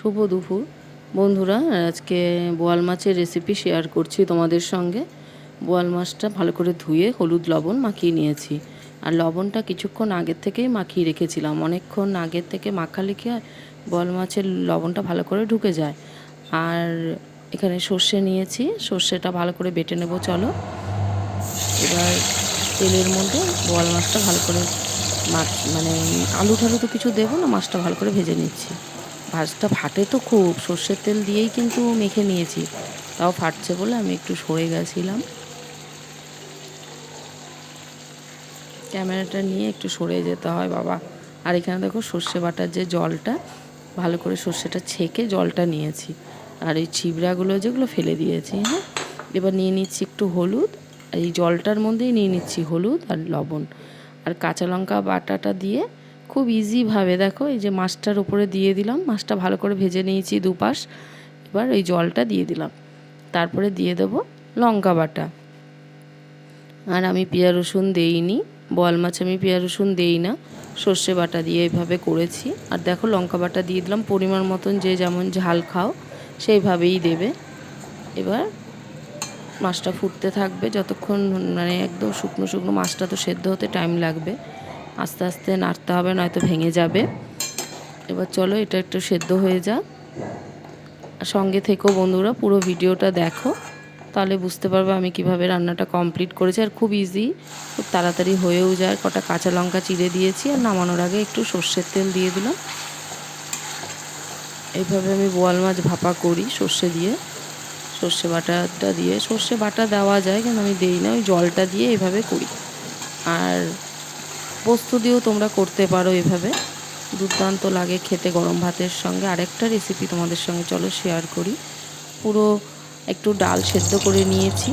শুভ দুপুর। বন্ধুরা, আজকে বোয়াল মাছের রেসিপি শেয়ার করছি তোমাদের সঙ্গে। বোয়াল মাছটা ভালো করে ধুয়ে হলুদ লবণ মাখিয়ে নিয়েছি। আর লবণটা কিছুক্ষণ আগের থেকেই মাখিয়ে রেখেছিলাম। অনেকক্ষণ আগের থেকে মাখালে কি হয় বোয়াল মাছের লবণটা ভালো করে ঢুকে যায়। আর এখানে সর্ষে নিয়েছি। সর্ষেটা ভালো করে বেটে নেব, চলো। এবার তেলের মধ্যে বোয়াল মাছটা ভালো করে মানে আলু ঠালু তো কিছু দেবো না, মাছটা ভালো করে ভেজে নিচ্ছি। ভাজটা ফাটে তো খুব। সর্ষের তেল দিয়েই কিন্তু মেখে নিয়েছি। তাও ফাটছে বলে আমি একটু সরে গেছিলাম। ক্যামেরাটা নিয়ে একটু সরে যেতে হয়, বাবা। আর এখানে দেখো সর্ষে বাটার যে জলটা, ভালো করে সর্ষেটা ছেঁকে জলটা নিয়েছি। আর এই ছিবড়াগুলো যেগুলো ফেলে দিয়েছি হ্যাঁ? এবার নিয়ে নিচ্ছি একটু হলুদ। আর এই জলটার মধ্যেই নিয়ে নিচ্ছি হলুদ আর লবণ। আর কাঁচা লঙ্কা বাটাটা দিয়ে খুব ইজিভাবে দেখো, এই যে মাছটার উপরে দিয়ে দিলাম। মাছটা ভালো করে ভেজে নিয়েছি দুপাশ। এবার এই জলটা দিয়ে দিলাম। তারপরে দিয়ে দেবো লঙ্কা বাটা। আর আমি পেঁয়া রসুন দেইনি বল মাছ আমি পেঁয়া রসুন দেই না। সর্ষে বাটা দিয়ে এইভাবে করেছি। আর দেখো, লঙ্কা বাটা দিয়ে দিলাম। পরিমাণ মতন যে যেমন ঝাল খাও, সেইভাবেই দেবে। এবার মাছটা ফুটতে থাকবে। যতক্ষণ মানে একদম শুকনো শুকনো মাছটা তো সেদ্ধ হতে টাইম লাগবে। আস্তে আস্তে নাড়তে হবে, নয়তো ভেঙে যাবে। এবার চলো, এটা একটু সেদ্ধ হয়ে যাক। সঙ্গে থেকেও বন্ধুরা, পুরো ভিডিওটা দেখো। তাহলে বুঝতে পারবে আমি কীভাবে রান্নাটা কমপ্লিট করেছি। আর খুব ইজি খুব তাড়াতাড়ি হয়েও যায়। কটা কাঁচা লঙ্কা চিড়ে দিয়েছি, আর নামানোর আগে একটু সর্ষের তেল দিয়ে দিলাম। এইভাবে আমি বোয়াল মাছ ভাপা করি সর্ষে দিয়ে। সর্ষে বাটাটা দিয়ে, সর্ষে বাটা দেওয়া যায়, কিন্তু আমি দিই না, ওই জলটা দিয়ে এইভাবে করি। আর পোস্ত দিয়েও তোমরা করতে পারো এভাবে। দুর্দান্ত লাগে খেতে গরম ভাতের সঙ্গে। আরেকটা রেসিপি তোমাদের সঙ্গে চলো শেয়ার করি। পুরো একটু ডাল সেদ্ধ করে নিয়েছি।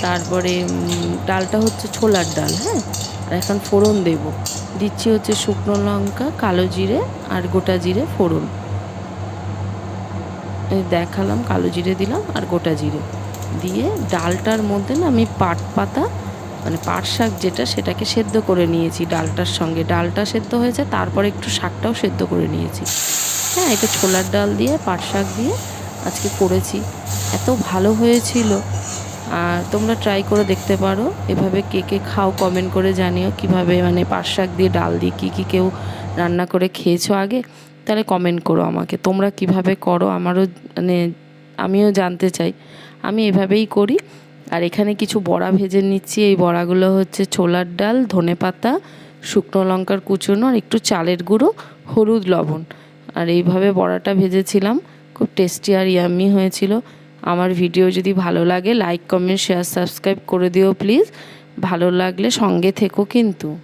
তারপরে ডালটা হচ্ছে ছোলার ডাল হ্যাঁ? আর এখন ফোড়ন দেব। দিচ্ছি হচ্ছে শুকনো লঙ্কা, কালো জিরে আর গোটা জিরে ফোড়ন। দেখালাম, কালো জিরে দিলাম আর গোটা জিরে। দিয়ে ডালটার মধ্যে না আমি পাট পাতা মানে পাট শাক যেটা, সেটাকে সেদ্ধ করে নিয়েছি ডালটার সঙ্গে। ডালটা সেদ্ধ হয়েছে, তারপরে একটু শাকটাও সেদ্ধ করে নিয়েছি। হ্যাঁ এটা ছোলার ডাল দিয়ে, পাট শাক দিয়ে আজকে করেছি। এত ভালো হয়েছিল। আর তোমরা ট্রাই করে দেখতে পারো। এভাবে কে কে খাও কমেন্ট করে জানিও কীভাবে মানে পাট শাক দিয়ে, ডাল দিয়ে কী কী কেউ রান্না করে খেয়েছো আগে? তাহলে কমেন্ট করো আমাকে। তোমরা কীভাবে করো? আমারও মানে আমিও জানতে চাই। আমি এভাবেই করি। আর এখানে কিছু বড়া ভেজে নিচ্ছি। এই বড়াগুলো হচ্ছে ছোলার ডাল, ধনে পাতা, শুকনো লঙ্কার কুচনো আর একটু চালের গুঁড়ো, হলুদ লবণ। আর এইভাবে বড়াটা ভেজেছিলাম, খুব টেস্টি আর ইয়াম্মি হয়েছিল। আমার ভিডিও যদি ভালো লাগে, লাইক, কমেন্ট, শেয়ার, সাবস্ক্রাইব করে দিও প্লিজ। ভালো লাগলে সঙ্গে থেকো কিন্তু।